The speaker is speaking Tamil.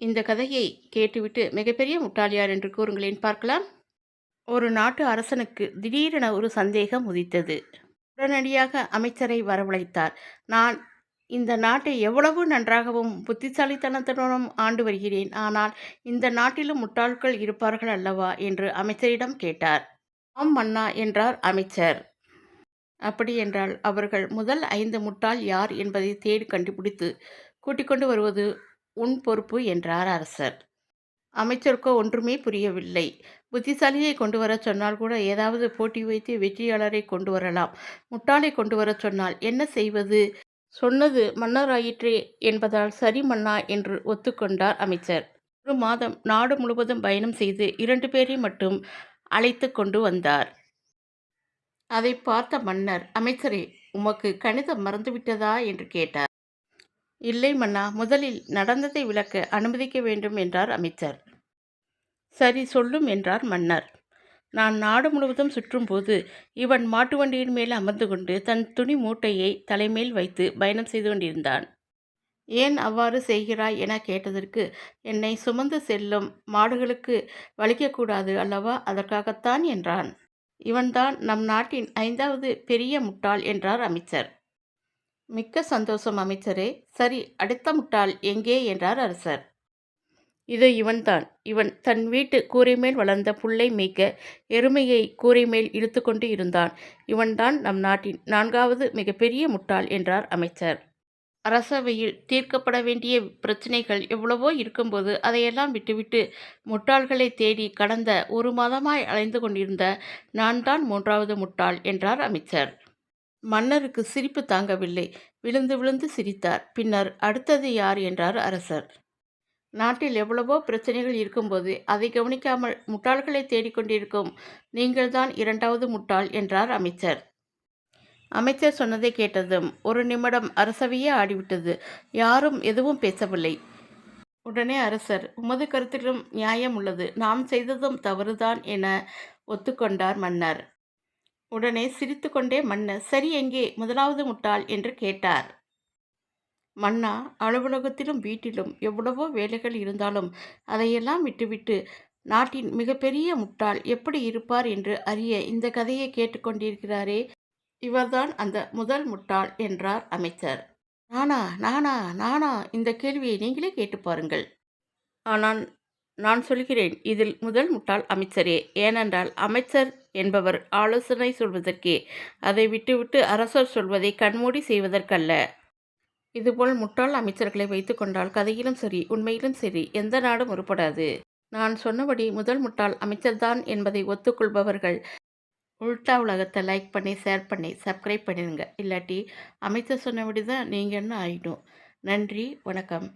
இந்த கதையை கேட்டுவிட்டு மிகப்பெரிய முட்டாளியார் என்று கூறுங்களேன். பார்க்கலாம். ஒரு நாட்டு அரசனுக்கு திடீரென ஒரு சந்தேகம் உதித்தது. உடனடியாக அமைச்சரை வரவழைத்தார். நான் இந்த நாட்டை எவ்வளவு நன்றாகவும் புத்திசாலித்தனத்துடனும் ஆண்டு வருகிறேன். ஆனால் இந்த நாட்டிலும் முட்டாள்கள் இருப்பார்கள் அல்லவா என்று அமைச்சரிடம் கேட்டார். ஆம் மன்னா என்றார் அமைச்சர். அப்படி என்றால் அவர்கள் முதல் ஐந்து முட்டாள் யார் என்பதை தேடி கண்டுபிடித்து கூட்டிக் கொண்டு வருவது உன் பொறுப்பு என்றார் அரசர். அமைச்சருக்கோ ஒன்றுமே புரியவில்லை. புத்திசாலியை கொண்டு வரச் சொன்னால் கூட ஏதாவது போட்டி வைத்து வெற்றியாளரை கொண்டு வரலாம். முட்டாளை கொண்டு வரச் சொன்னால் என்ன செய்வது? சொன்னது மன்னராயிற்றே என்பதால் சரி மன்னா என்று ஒத்துக்கொண்டார் அமைச்சர். ஒரு மாதம் நாடு முழுவதும் பயணம் செய்து இரண்டு பேரை மட்டும் அழைத்து கொண்டு வந்தார். அதை பார்த்த மன்னர் அமைச்சரே உமக்கு கணிதம் மறந்துவிட்டதா? என்று கேட்டார். இல்லை மன்னா முதலில் நடந்ததை விளக்க அனுமதிக்க வேண்டும் என்றார் அமைச்சர். சரி சொல்லும் என்றார் மன்னர். நான் நாடு முழுவதும் சுற்றும்போது இவன் மாட்டு வண்டியின் மேல் அமர்ந்து கொண்டு தன் துணி மூட்டையை தலைமேல் வைத்து பயணம் செய்து கொண்டிருந்தான். ஏன் அவ்வாறு செய்கிறாய் என கேட்டதற்கு என்னை சுமந்து செல்லும் மாடுகளுக்கு வலிக்கக்கூடாது அல்லவா அதற்காகத்தான் என்றான். இவன்தான் நம் நாட்டின் ஐந்தாவது பெரிய முட்டாள் என்றார் அமைச்சர். மிக்க சந்தோஷம் அமைச்சரே. சரி அடுத்த முட்டாள் எங்கே? என்றார் அரசர். இது இவன்தான். இவன் தன் வீட்டு கூரை மேல் வளர்ந்த புல்லை மேய்க்க எருமையை கூரை மேல் இழுத்து கொண்டு இருந்தான். இவன்தான் நம் நாட்டின் நான்காவது மிகப்பெரிய முட்டாள் என்றார் அமைச்சர். அரசவையில் தீர்க்கப்பட வேண்டிய பிரச்சனைகள் எவ்வளவோ இருக்கும்போது அதையெல்லாம் விட்டுவிட்டு முட்டாள்களை தேடி கடந்த ஒரு மாதமாய் அலைந்து கொண்டிருந்த நான் தான் மூன்றாவது முட்டாள் என்றார் அமைச்சர். மன்னருக்கு சிரிப்பு தாங்கவில்லை. விழுந்து விழுந்து சிரித்தார். பின்னர் அடுத்தது யார்? என்றார் அரசர். நாட்டில் எவ்வளவோ பிரச்சனைகள் இருக்கும்போது அதை கவனிக்காமல் முட்டாள்களை தேடிக்கொண்டிருக்கும் நீங்கள்தான் இரண்டாவது முட்டாள் என்றார் அமைச்சர். அமைச்சர் சொன்னதை கேட்டதும் ஒரு நிமிடம் அரசவையே ஆடிவிட்டது. யாரும் எதுவும் பேசவில்லை. உடனே அரசர் உமது கருத்திலும் நியாயம் உள்ளது. நாம் செய்ததும் தவறுதான் என ஒத்துக்கொண்டார் மன்னர். உடனே சிரித்துக்கொண்டே மன்னர் சரி எங்கே? முதலாவது முட்டாள்? என்று கேட்டார். மன்னா அலுவலகத்திலும் வீட்டிலும் எவ்வளவோ வேலைகள் இருந்தாலும் அதையெல்லாம் விட்டுவிட்டு நாட்டின் மிகப்பெரிய முட்டாள் எப்படி இருப்பார் என்று அறிய இந்த கதையை கேட்டுக்கொண்டிருக்கிறாரே இவர்தான் அந்த முதல் முட்டாள் என்றார் அமைச்சர். நானா நானா நானா? இந்த கேள்வியை நீங்களே கேட்டு பாருங்கள். ஆனால் நான் சொல்கிறேன் இதில் முதல் முட்டாள் அமைச்சரே. ஏனென்றால் அமைச்சர் என்பவர் ஆலோசனை சொல்வதற்கே அதை விட்டுவிட்டு அரசர் சொல்வதை கண்மூடி செய்வதற்கல்ல. இதுபோல் முட்டாள் அமைச்சர்களை வைத்துக்கொண்டால் கதையிலும் சரி உண்மையிலும் சரி எந்த நாடும் உருப்படாது. நான் சொன்னபடி முதல் முட்டாள் அமைச்சர்தான் என்பதை ஒத்துக்கொள்பவர்கள் உல்டா உலகத்தை லைக் பண்ணி ஷேர் பண்ணி சப்ஸ்கிரைப் பண்ணிடுங்க இல்லாட்டி அமைச்சர் சொன்னபடி தான் நீங்கள் என்ன ஆகிடும் நன்றி வணக்கம்.